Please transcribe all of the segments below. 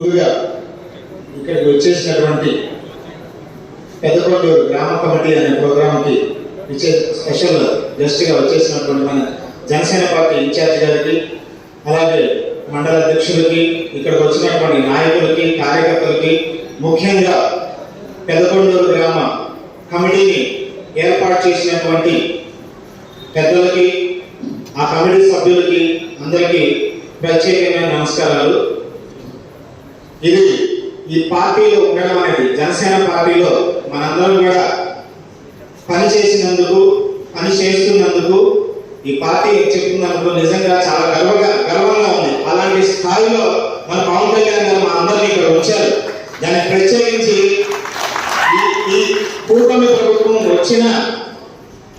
ముందుగా ఇక్కడికి వచ్చేసినటువంటి పెద్దకొండూరు గ్రామ కమిటీ అనే ప్రోగ్రాంకి ఇచ్చే స్పెషల్ గెస్ట్గా వచ్చేసినటువంటి మన జనసేన పార్టీ ఇన్ఛార్జ్ గారికి అలాగే మండల అధ్యక్షులకి ఇక్కడికి వచ్చినటువంటి నాయకులకి కార్యకర్తలకి ముఖ్యంగా పెద్దకొండూరు గ్రామ కమిటీని ఏర్పాటు చేసినటువంటి పెద్దలకి ఆ కమిటీ సభ్యులకి అందరికీ ప్రత్యేకమైన నమస్కారాలు. ఇది ఈ పార్టీలో ఉండడం అనేది జనసేన పార్టీలో మనందరం కూడా పని చేసినందుకు పని చేస్తున్నందుకు ఈ పార్టీ చెప్తున్నందుకు నిజంగా చాలా గర్వగా గర్వంగా ఉంది. అలాంటి స్థాయిలో మన పవన్ కళ్యాణ్ గారు మా అందరినీ ఇక్కడ వచ్చారు. దాన్ని ప్రత్యేకించి ఈ- ఈ కూటమి ప్రభుత్వం వచ్చిన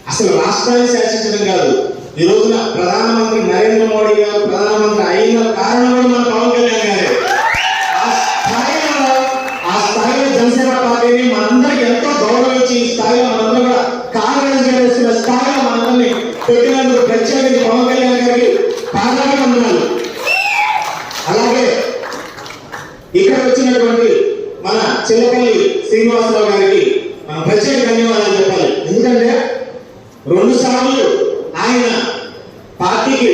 అసలు రాష్ట్రాన్ని శాసించడం కాదు. ఈ రోజున ప్రధానమంత్రి నరేంద్ర మోడీ గారు ప్రధానమంత్రి అయిన కారణం కూడా మన పవన్ కళ్యాణ్ గారే. అనేది మనందరికి ఎంతో గౌరవించి ఈ స్థాయిలో మనందరం కూడా కాంగ్రెస్ చేసిన స్థాయిలో మనందరినీ పెట్టినందుకు ప్రత్యేకించి పవన్ కళ్యాణ్ గారికి పాదాభివందనాలు అలాగే ఇక్కడ వచ్చినటువంటి మన చిల్లపల్లి శ్రీనివాసరావు గారికి మనం ప్రత్యేక ధన్యవాదాలు చెప్పాలి. ఎందుకంటే రెండు సార్లు ఆయన పార్టీకి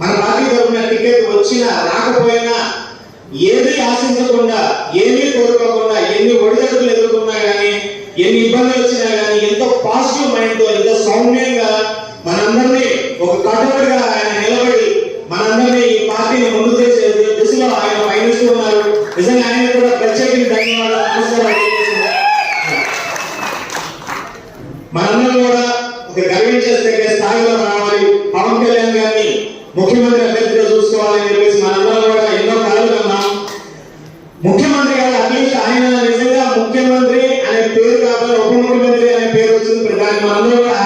మన పార్టీ తరఫున టికెట్ వచ్చినా రాకపోయినా ఏది ఆశించకుండా ఏమీ కోరుకోకుండా ఎన్ని ఒడిదడుగులు ఎదుర్కొన్నా కానీ ఎన్ని ఇబ్బందులు వచ్చినా కానీ ఎంతో పాజిటివ్ మైండ్తో ఎంతో సౌమ్యంగా మనందరినీ ఒక కట్టుబడిగా ఆయన నిలబడి మనందరినీ ఈ పార్టీని ముందు చేసే దిశలో ఆయన పయనిస్తూ ఉన్నారు. నిజంగా ఆయన కూడా ప్రత్యేక ధన్యవాదాలు మనందరం కూడా ఒక గర్వించేసే స్థాయిలో రావాలి. పవన్ కళ్యాణ్ గారిని ముఖ్యమంత్రి అభ్యర్థిగా చూసుకోవాలని చెప్పేసి पैमाने का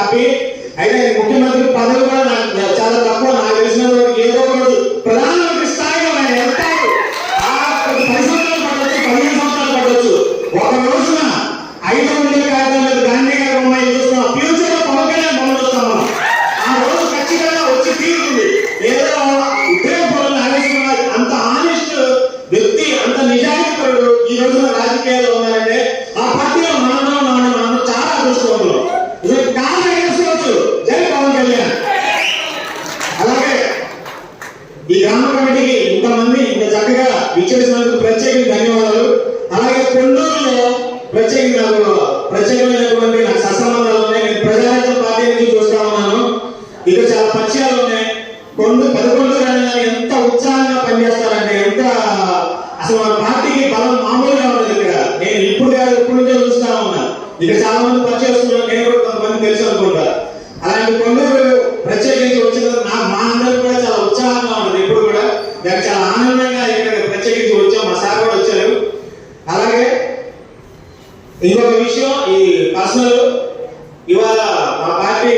ఇది కారణం చేసుకోవచ్చు జై పవన్ కళ్యాణ్. అలాగే ఈ గ్రామ కమిటీకి ఇంతమంది ఇంత చక్కగా విచ్చేసినందుకు ప్రత్యేక ధన్యవాదాలు. అలాగే కొండూరులో ప్రత్యేకంగా నాకు ప్రత్యేకమైనటువంటి నాకు సత్సంబంధాలు ఉన్నాయి. నేను ప్రజారాజ్యం పార్టీ నుంచి చూస్తా ఉన్నాను. ఇక్కడ చాలా పరిచయాలు ఉన్నాయి. కొండు పదకొండు ఎంత ఉత్సాహంగా పనిచేస్తారంటే ఎంత అసలు మన పార్టీకి బలం మామూలుగా ఉండదు ఇక్కడ. నేను ఇప్పుడు కాదు ఇప్పుడు నుంచో చూస్తా ఉన్నా. ఇక్కడ చాలా మంది పనిచేస్తున్నారు నేను కూడా తెలుసు అనుకుంటా. అలాంటి పండుగలు ప్రత్యేకించి వచ్చిన నా మా అందరూ కూడా చాలా ఉత్సాహంగా ఉన్నది ఇప్పుడు కూడా నాకు చాలా ఆనందంగా ఇక్కడ ప్రత్యేకించి వచ్చాం. మా సార్ కూడా వచ్చారు. అలాగే ఇంకొక విషయం ఈ పర్సనల్ ఇవాళ మా పార్టీ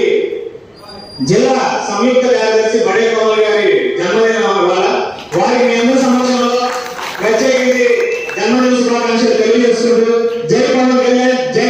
జిల్లా సంయుక్త కార్యదర్శి బడే కమల్ గారి జన్మదినం ఇవాళ. వారికి మేము సంవత్సరంలో ప్రత్యేకించి జన్మదిన శుభాకాంక్షలు తెలియజేస్తుంటూ జై పవన్ జై